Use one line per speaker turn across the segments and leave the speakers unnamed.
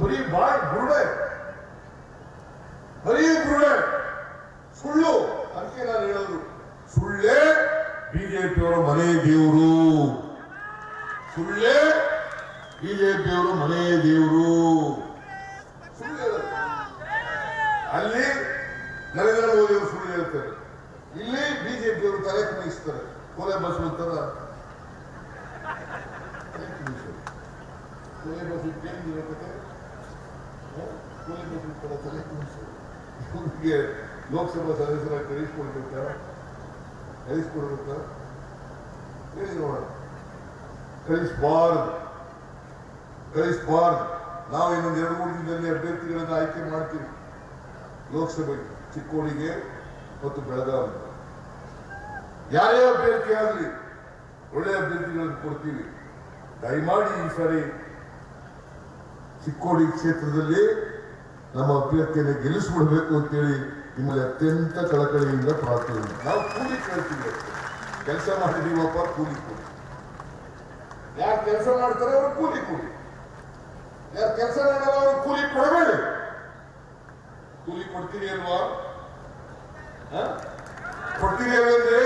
ಬರೀ ಬಾಳ್ ಗುರುಡೆ ಬರೀ ಗುರುಡೆ ಸುಳ್ಳು. ಅದಕ್ಕೆ ನಾನು ಹೇಳೋದು. ಸುಳ್ಳೇ ಬಿಜೆಪಿಯವರ ಮನೆ ದೇವರು. ಸುಳ್ಳೇ ಬಿಜೆಪಿಯವರು ಮನೆ ದೇವರು. ಅಲ್ಲಿ ನರೇಂದ್ರ ಮೋದಿ ಅವರು ಸುಳ್ಳು ಹೇಳ್ತಾರೆ. ಇಲ್ಲಿ ಬಿಜೆಪಿಯವರು ತಲೆ ಕುಣಿಸ್ತಾರೆ. ಕೊಲೆ ಬಸ್ ಅಂತಾರ. ಕೊಲೆ ಬಸ್ ಇರತ್ತೆ ಕೊಲೆ ಇಟ್ಟಾರ ತಲೆ ಇವ್ರಿಗೆ ಲೋಕಸಭಾ ಸದಸ್ಯರ ಕಳಿಸ್ಕೊಡ್ಬೇಕಾ ಕಳಿಸ್ಕೊಡ್ಬೇಕಾ ಹೇಳಿ ನೋಡೋಣ ಕಳಿಸ್ಬಾರ್ದು ಕಳಿಸ್ಬಾರ್ದು ನಾವು ಇನ್ನೊಂದು ಎರಡು ಮೂರು ದಿನದಲ್ಲಿ ಅಭ್ಯರ್ಥಿಗಳನ್ನು ಆಯ್ಕೆ ಮಾಡ್ತೀವಿ ಲೋಕಸಭೆಗೆ ಚಿಕ್ಕೋಳಿಗೆ ಮತ್ತು ಬೆಳಗಾವಿ ಯಾರೇ ಅಭ್ಯರ್ಥಿ ಆಗಲಿ ಒಳ್ಳೆ ಅಭ್ಯರ್ಥಿಗಳನ್ನು ಕೊಡ್ತೀವಿ ದಯಮಾಡಿ ಈ ಸಾರಿ ಚಿಕ್ಕೋಡಿ ಕ್ಷೇತ್ರದಲ್ಲಿ ನಮ್ಮ ಅಭ್ಯರ್ಥಿಯನ್ನು ಗೆಲ್ಲಿಸ್ಬಿಡ್ಬೇಕು ಅಂತೇಳಿ ನಿಮ್ಮಲ್ಲಿ ಅತ್ಯಂತ ಕಳಕಳಿಯಿಂದ ಪ್ರಾರ್ಥನೆ ನಾವು ಕೂಲಿ ಕೇಳ್ತೀವಿ ಕೆಲಸ ಮಾಡಿದೀವಪ್ಪ ಕೂಲಿ ಕೊಡಿ ಯಾರು ಕೆಲಸ ಮಾಡ್ತಾರೆ ಅವರು ಕೂಲಿ ಕೊಡಿ ಯಾರು ಕೆಲಸ ಮಾಡಲ್ಲ ಅವರು ಕೂಲಿ ಕೊಡಬೇಡಿ. ಕೂಲಿ ಕೊಡ್ತೀರಿ ಅಲ್ವಾ? ಕೊಡ್ತೀರಿ ಅಂದ್ರೆ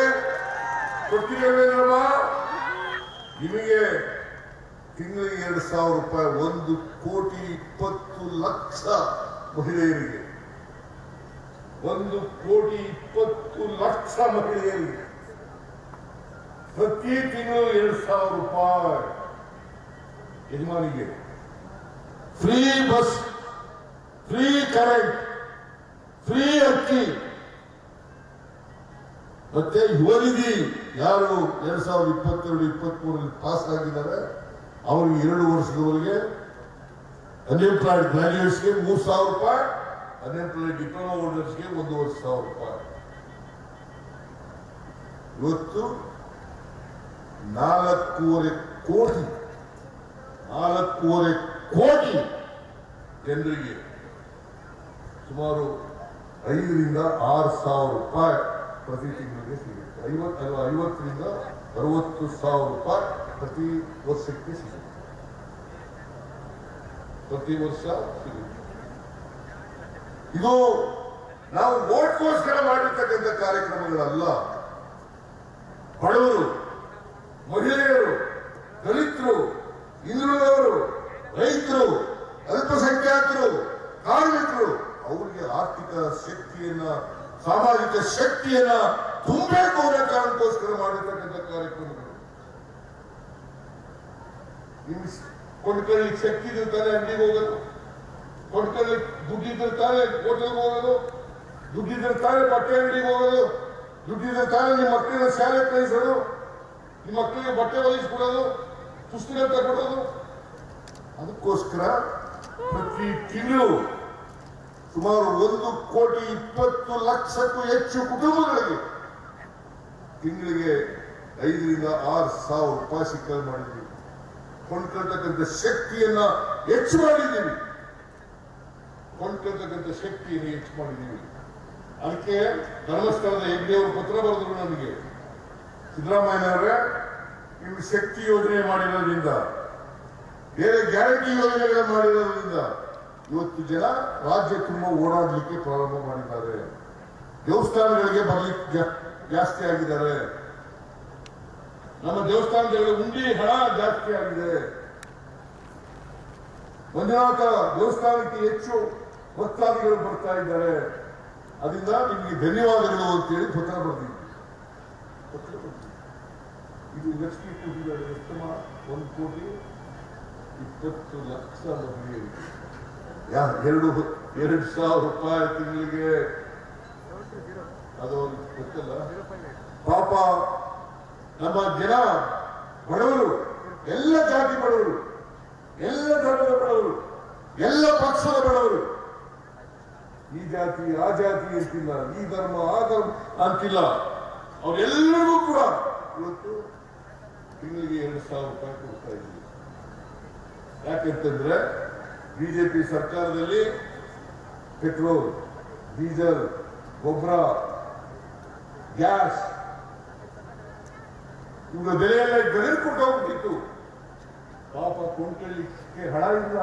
ಕೊಡ್ತೀರಿ ಅಲ್ವೇನಲ್ವಾ? ನಿಮಗೆ ತಿಂಗಳಿಗೆ ಎರಡು ಸಾವಿರ ರೂಪಾಯಿ, ಒಂದು ಕೋಟಿ ಇಪ್ಪತ್ತು ಲಕ್ಷ ಮಹಿಳೆಯರಿಗೆ. ಒಂದು ಕೋಟಿ ಇಪ್ಪತ್ತು ಲಕ್ಷ ಮಹಿಳೆಯರಿಗೆ. ಪ್ರತಿ ತಿಂಗಳು ಎರಡು ಸಾವಿರ ರೂಪಾಯಿ. ಯಜಮಾನಿಗೆ. Free bus, free current, free ಅಕ್ಕಿ. ಮತ್ತೆ ಯುವನಿಧಿ ಯಾರು ಎರಡ್ ಸಾವಿರದ ಇಪ್ಪತ್ತೆರಡು ಇಪ್ಪತ್ಮೂರರಲ್ಲಿ ಪಾಸ್ ಆಗಿದ್ದಾರೆ ಅವರಿಗೆ ಎರಡು ವರ್ಷದವರೆಗೆ ಅನ್ಎಂಪ್ಲಾಯ್ಡ್ ಗ್ರಾಜುಯೇಟ್ಸ್ಗೆ ಮೂರು ಸಾವಿರ ರೂಪಾಯಿ ಅನ್ಎಂಪ್ಲಾಯ್ಡ್ ಡಿಪ್ಲೊಮಾ ಹೋಲ್ಡರ್ಸ್ಗೆ ಒಂದೂವರೆ ಸಾವಿರ ರೂಪಾಯಿ ಇವತ್ತು ನಾಲ್ಕೂವರೆ ಕೋಟಿ ನಾಲ್ಕೂವರೆ ಕೋಟಿ ಜನರಿಗೆ ಸುಮಾರು ಐದರಿಂದ ಆರು ಸಾವಿರ ರೂಪಾಯಿ ಪ್ರತಿ ತಿಂಗಳಿಗೆ ಸಿಗುತ್ತೆ. ಐವತ್ತು, ಐವತ್ತರಿಂದ ಅರವತ್ತು ಸಾವಿರ ರೂಪಾಯಿ ಪ್ರತಿ ವರ್ಷಕ್ಕೆ ಸಿಗುತ್ತೆ. ಪ್ರತಿ ವರ್ಷ ಸಿಗುತ್ತೆ ಇದು ನಾವು ಓಟ್ಗೋಸ್ಕರ ಮಾಡಿರ್ತಕ್ಕಂಥ ಕಾರ್ಯಕ್ರಮಗಳಲ್ಲ. ಬಡವರು, ಮಹಿಳೆಯರು, ದಲಿತರು, ಹಿಂದುಳಿದವರು, ರೈತರು, ಅಲ್ಪಸಂಖ್ಯಾತರು, ಕಾರ್ಮಿಕರು, ಅವರಿಗೆ ಆರ್ಥಿಕ ಶಕ್ತಿಯನ್ನ, ಸಾಮಾಜಿಕ ಶಕ್ತಿಯನ್ನ ತುಂಬಬೇಕು ಅನ್ನೋ ಕಾರಣಕ್ಕೋಸ್ಕರ ಮಾಡಿರ್ತಕ್ಕಂಥ ಕಾರ್ಯಕ್ರಮಗಳು. ಕೊಂಡ್ಕೊಳ್ಳಿಕ್ ಶಕ್ತಿ ತಾನೇ ಅಂಗಡಿಗೆ ಹೋಗೋದು. ಕೊಂಡ್ಕೊಳ್ಳಿಕ್ ದುಡ್ಡಿದ್ರೆ ತಾನೇ ಹೋಟೆಲ್ಗೆ ಹೋಗೋದು. ದುಡ್ಡಿದ್ರೆ ತಾನೇ ಬಟ್ಟೆ ಅಂಗಡಿಗೆ ಹೋಗೋದು. ದುಡ್ಡಿದ್ರೆ ತಾನೇ ನಿಮ್ಮ ಮಕ್ಕಳನ್ನ ಶಾಲೆ ಕಳಿಸೋದು. ನಿಮ್ಮ ಮಕ್ಕಳಿಗೆ ಬಟ್ಟೆ ಒಲಿಸ್ಕೊಡೋದು ಪುಸ್ತಕ ತಗೊಡೋದು ಅದಕ್ಕೋಸ್ಕರ ಪ್ರತಿ ತಿಂಗಳು ಸುಮಾರು ಒಂದು ಕೋಟಿ ಇಪ್ಪತ್ತು ಲಕ್ಷಕ್ಕೂ ಹೆಚ್ಚು ಕುಟುಂಬಗಳಿಗೆ ತಿಂಗಳಿಗೆ ಐದರಿಂದ ಆರು ಸಾವಿರ ರೂಪಾಯಿ ಸಿಕ್ಕಲ್ ಮಾಡಿದ್ದೀವಿ ಕೊಂಡ್ಕೊಳ್ತಕ್ಕಂಥ ಶಕ್ತಿಯನ್ನ ಹೆಚ್ಚು ಮಾಡಿದ್ದೀವಿ ಕೊಂಡ್ಕೊಳ್ತಕ್ಕಂಥ ಶಕ್ತಿಯನ್ನು ಹೆಚ್ಚು ಮಾಡಿದ್ದೀವಿ ಅದಕ್ಕೆ ಧರ್ಮಸ್ಥಳದ ಯಜ್ಞವರು ಪತ್ರ ಬರೆದ್ರು ನನಗೆ ಸಿದ್ದರಾಮಯ್ಯನವರೇ ನಿಮ್ಗೆ ಶಕ್ತಿ ಯೋಜನೆ ಮಾಡಿರೋದ್ರಿಂದ, ಬೇರೆ ಗ್ಯಾರಂಟಿ ಯೋಜನೆಗಳನ್ನು ಮಾಡಿರೋದ್ರಿಂದ ಇವತ್ತು ಜನ ರಾಜ್ಯ ತುಂಬ ಓಡಾಡಲಿಕ್ಕೆ ಪ್ರಾರಂಭ ಮಾಡಿದ್ದಾರೆ. ದೇವಸ್ಥಾನಗಳಿಗೆ ಬರಲಿಕ್ಕೆ ಜಾಸ್ತಿ ಆಗಿದ್ದಾರೆ. ನಮ್ಮ ದೇವಸ್ಥಾನದಲ್ಲಿ ಉಂಡಿ ಹಣ ಜಾಸ್ತಿ ಆಗಿದೆ. ಮಂಜುನಾಥ ದೇವಸ್ಥಾನಕ್ಕೆ ಹೆಚ್ಚು ಭಕ್ತಾದಿಗಳು ಬರ್ತಾ ಇದ್ದಾರೆ. ಅದರಿಂದ ನಿಮಗೆ ಧನ್ಯವಾದಗಳು ಅಂತೇಳಿ ಪತ್ರ ಬರ್ತೀವಿ ಪತ್ರ ಬರ್ತೀವಿ ಇದು ಲಕ್ಷ್ಮಿ ಪೂಜೆಗಳ ಎಷ್ಟಮ ಒಂದು ಕೋಟಿ ಇಪ್ಪತ್ತು ಲಕ್ಷ ಮಹಿಳೆಯರಿಗೆ ಎರಡು ಎರಡು ಸಾವಿರ ರೂಪಾಯಿ ತಿಂಗಳಿಗೆ. ಅದು ಗೊತ್ತಲ್ಲ. ಪಾಪ ನಮ್ಮ ಜನ ಬಡವರು, ಎಲ್ಲ ಜಾತಿ ಬಡವರು, ಎಲ್ಲ ಧರ್ಮದ ಬಡವರು, ಎಲ್ಲ ಪಕ್ಷದ ಬಡವರು. ಈ ಜಾತಿ, ಆ ಜಾತಿ ಅಂತಿಲ್ಲ, ಈ ಧರ್ಮ, ಆ ಧರ್ಮ ಅಂತಿಲ್ಲ. ಅವರೆಲ್ಲರಿಗೂ ಕೂಡ ಇವತ್ತು ತಿಂಗಳಿಗೆ ಎರಡು ಸಾವಿರ ರೂಪಾಯಿ ಕೊಡ್ತಾ ಇದ್ದೀವಿ. ಯಾಕೆಂತಂದ್ರೆ ಬಿಜೆಪಿ ಸರ್ಕಾರದಲ್ಲಿ ಪೆಟ್ರೋಲ್, ಡೀಸೆಲ್, ಗೊಬ್ಬರ, ಗ್ಯಾಸ್ ಇವುಗಳ ಬೆಲೆಯೆಲ್ಲ ಕೊಟ್ಟ ಹೋಗ್ಬಿಟ್ಟಿತ್ತು. ಪಾಪ ಕೊಂಡ್ಕೊಳ್ಳಿಕ್ಕೆ ಹಣ ಇಲ್ಲ.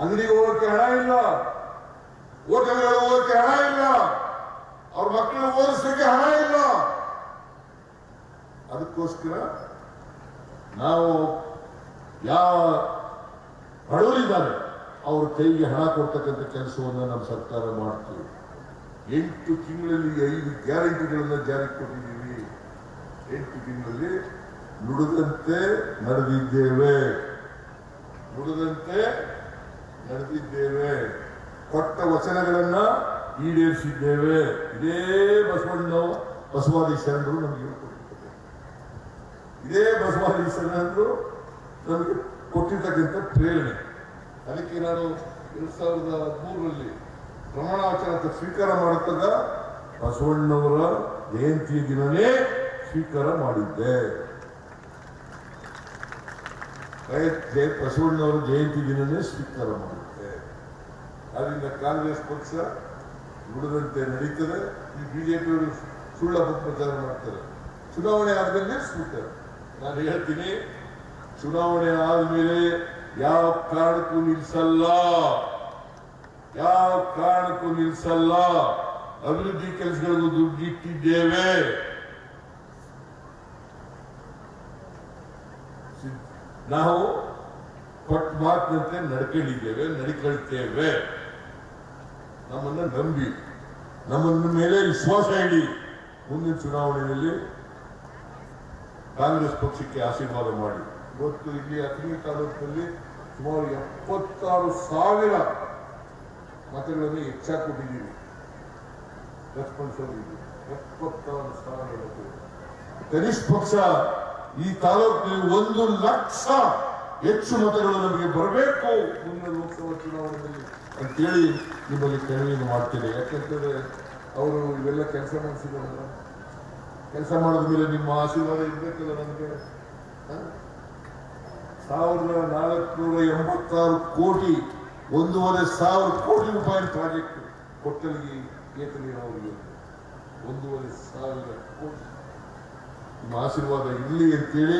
ಅಂಗಡಿಗೆ ಹೋಗಕ್ಕೆ ಹಣ ಇಲ್ಲ. ಹೋಟೆಲ್ಗಳು ಹೋಗಕ್ಕೆ ಹಣ ಇಲ್ಲ. ಅವ್ರ ಮಕ್ಕಳನ್ನ ಓದಿಸಲಿಕ್ಕೆ ಹಣ ಇಲ್ಲ. ಅದಕ್ಕೋಸ್ಕರ ನಾವು ಯಾವ ಬಡವರಿದ್ದಾರೆ, ಅವ್ರ ಕೈಗೆ ಹಣ ಕೊಡ್ತಕ್ಕಂಥ ಕೆಲಸವನ್ನು ನಮ್ಮ ಸರ್ಕಾರ ಮಾಡ್ತೀವಿ. ಎಂಟು ತಿಂಗಳಲ್ಲಿ ಐದು ಗ್ಯಾರಂಟಿಗಳನ್ನ ಜಾರಿಗೆ ಕೊಟ್ಟಿದ್ದೀವಿ. ಎಂಟು ತಿಂಗಳಲ್ಲಿ ನುಡಿದಂತೆ ನಡೆದಿದ್ದೇವೆ. ನುಡಿದಂತೆ ನಡೆದಿದ್ದೇವೆ. ಕೊಟ್ಟ ವಚನಗಳನ್ನ ಈಡೇರಿಸಿದ್ದೇವೆ. ಇದೇ ಬಸವಣ್ಣ ಬಸವಾದಿ ಶರಣರು ನಮಗೆ ಹೇಳ್ಕೊಟ್ಟಿರ್ತಾರೆ ಇದೇ ಬಸವಾದಿ ಶರಣರು ನಮಗೆ ಕೊಟ್ಟಿರ್ತಕ್ಕಂಥ ಪ್ರೇರಣೆ. ಅದಕ್ಕೆ ನಾನು ಎರಡ್ ಸಾವಿರದ ಹದಿಮೂರರಲ್ಲಿ ಪ್ರಮಾಣ ವಚನ ಸ್ವೀಕಾರ ಮಾಡುತ್ತಾಗ ಬಸವಣ್ಣವರ ಜಯಂತಿ ದಿನನೇ ಸ್ವೀಕಾರ ಮಾಡಿದ್ದೆ. ಜಯ ಬಸವಣ್ಣವರ ಜಯಂತಿ ದಿನನೇ ಸ್ವೀಕಾರ ಮಾಡುತ್ತೆ ಅದರಿಂದ ಕಾಂಗ್ರೆಸ್ ಪಕ್ಷ ನುಡಿದಂತೆ ನಡೀತದೆ. ಈ ಬಿಜೆಪಿಯವರು ಸುಳ್ಳ ಪ್ರಚಾರ ಮಾಡ್ತಾರೆ. ಚುನಾವಣೆ ಆದ್ಮೇಲೆ ಸ್ವೀಕಾರ. ನಾನು ಹೇಳ್ತೀನಿ, ಚುನಾವಣೆ ಆದ್ಮೇಲೆ ಯಾವ ಕಾರಣಕ್ಕೂ ನಿಲ್ಸಲ್ಲ. ಯಾವ ಕಾರಣಕ್ಕೂ ನಿಲ್ಸಲ್ಲ. ಅಭಿವೃದ್ಧಿ ಕೆಲಸಗಳಿಗೂ ದುಡ್ಡು ನಾವು ಕೊಟ್ಟ ಮಾತಿನಂತೆ ನಡ್ಕೊಂಡಿದ್ದೇವೆ ನಡ್ಕೊಳ್ತೇವೆ ನಮ್ಮನ್ನ ನಂಬಿ, ನಮ್ಮನ್ನ ಮೇಲೆ ವಿಶ್ವಾಸ ಇಡಿ. ಮುಂದಿನ ಚುನಾವಣೆಯಲ್ಲಿ ಕಾಂಗ್ರೆಸ್ ಪಕ್ಷಕ್ಕೆ ಆಶೀರ್ವಾದ ಮಾಡಿ. ಇವತ್ತು ಇಲ್ಲಿ ಅಥಣಿ ತಾಲೂಕಿನಲ್ಲಿ ಸುಮಾರು ಎಪ್ಪತ್ತಾರು ಸಾವಿರ ಮತಗಳನ್ನು ಕೊಟ್ಟಿದ್ದೀವಿ ಲಕ್ಷ್ಮಣ ಸವರಿಗೆ ಎಪ್ಪತ್ತಾರು ಸಾವಿರ ಕನಿಷ್ಠ ಪಕ್ಷ ಈ ತಾಲೂಕಿನಲ್ಲಿ ಒಂದು ಲಕ್ಷ ಹೆಚ್ಚು ಮತಗಳು ನಮಗೆ ಬರಬೇಕು ಮುಂದಿನ ಲೋಕಸಭಾ ಚುನಾವಣೆಯಲ್ಲಿ ಅಂತೇಳಿ ನಿಮ್ಮಲ್ಲಿ ಕೇಳಿಯನ್ನು ಮಾಡ್ತೇನೆ. ಯಾಕಂತಂದ್ರೆ ಅವರು ಇವೆಲ್ಲ ಕೆಲಸ ಮಾಡಿಸಿದಾರಲ್ಲ ಕೆಲಸ ಮಾಡಿದ ಮೇಲೆ ನಿಮ್ಮ ಆಶೀರ್ವಾದ ಇರಬೇಕಲ್ಲ ನಮಗೆ? ಹ? ಸಾವಿರದ ನಾಲ್ಕುನೂರ ಎಂಬತ್ತಾರು ಕೋಟಿ, ಒಂದೂವರೆ ಸಾವಿರ ಕೋಟಿ ರೂಪಾಯಿ ಪ್ರಾಜೆಕ್ಟ್ ಕೊಟ್ಟಲಿಗೆ ಏತನಿಗೆ ಅವರಿಗೆ. ಒಂದೂವರೆ ಸಾವಿರ ಕೋಟಿ. ನಿಮ್ಮ ಆಶೀರ್ವಾದ ಇರಲಿ ಅಂತೇಳಿ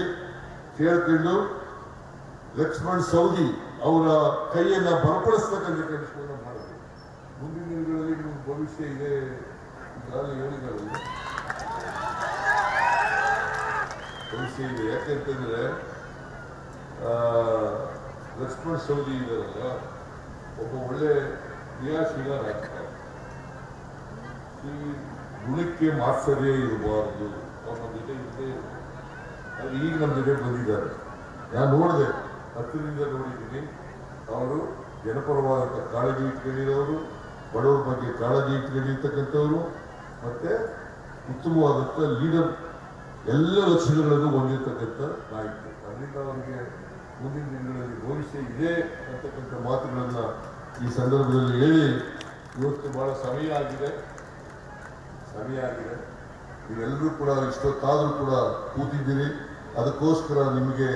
ಕೇಳ್ಕೊಂಡು ಲಕ್ಷ್ಮಣ್ ಸೌದಿ ಅವರ ಕೈಯನ್ನ ಬಲಪಡಿಸ್ತಕ್ಕಂಥ ಕೆಲಸವನ್ನು ಮಾಡಬೇಕು ಮುಂದಿನ ದಿನಗಳಲ್ಲಿ ನಿಮ್ಮ ಭವಿಷ್ಯ ಇದೆ ಹೇಳಿದ್ರು ಭವಿಷ್ಯ ಇದೆ. ಯಾಕೆಂತಂದ್ರೆ ಲಕ್ಷ್ಮಣ್ ಸೌದಿ ಇದ್ದಾರಲ್ಲ, ಒಬ್ಬ ಒಳ್ಳೆ ಕ್ರಿಯಾಶೀಲ ಈ ಗುಣಕ್ಕೆ ಮಾತ್ಸರ್ಯ ಇರಬಾರ್ದು. ಅವ್ರು ನಮ್ಮ ಜೊತೆ ಇದ್ದೇ. ಅದು ಈಗ ನಮ್ಮ ಜೊತೆ ಬಂದಿದ್ದಾರೆ. ನಾನು ನೋಡಿದೆ, ಹತ್ತಿರದಿಂದ ನೋಡಿದ್ದೀನಿ. ಅವರು ಜನಪರವಾದಂಥ ಕಾಳಜಿ ಇಟ್ಕೊಂಡಿರೋರು, ಬಡವರ ಬಗ್ಗೆ ಕಾಳಜಿ ಇಟ್ಕೊಂಡಿರ್ತಕ್ಕಂಥವ್ರು, ಮತ್ತು ಉತ್ತಮವಾದಂಥ ಲೀಡರ್ ಎಲ್ಲ ಲಕ್ಷಣಗಳನ್ನು ಹೊಂದಿರತಕ್ಕಂಥ ನಾಯಕರು. ಅದರಿಂದ ಅವರಿಗೆ ಮುಂದಿನ ದಿನಗಳಲ್ಲಿ ಭವಿಷ್ಯ ಇದೆ ಅಂತಕ್ಕಂಥ ಮಾತುಗಳನ್ನು ಈ ಸಂದರ್ಭದಲ್ಲಿ ಹೇಳಿ, ಇವತ್ತು ಭಾಳ ಸಮಯ ಆಗಿದೆ. ಸಮಯ ಆಗಿದೆ ನೀವೆಲ್ಲರೂ ಕೂಡ ಇಷ್ಟೊತ್ತಾದರೂ ಕೂಡ ಕೂತಿದ್ದೀರಿ. ಅದಕ್ಕೋಸ್ಕರ ನಿಮಗೆ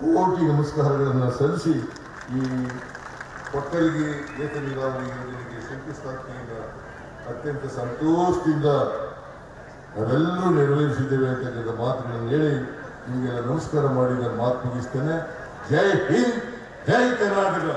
ಕೋಟಿ ನಮಸ್ಕಾರಗಳನ್ನು ಸಲ್ಲಿಸಿ ಈ ಕೊಟ್ಟಲಿಗೆ ಏತ ನೀರಾವರಿ ಯೋಜನೆಗೆ ಶಂಕುಸ್ಥಾಪನೆಯಿಂದ ಅತ್ಯಂತ ಸಂತೋಷದಿಂದ ನಾವೆಲ್ಲರೂ ನೆರವೇರಿಸಿದ್ದೇವೆ ಅಂತಕ್ಕಂಥ ಮಾತುಗಳನ್ನು ಹೇಳಿ ನಿಮಗೆಲ್ಲ ನಮಸ್ಕಾರ ಮಾಡಿ ನಾನು ಮಾತು ಮುಗಿಸ್ತೇನೆ ಜೈ ಹಿಂದ್, ಜೈ ಕರ್ನಾಟಕ.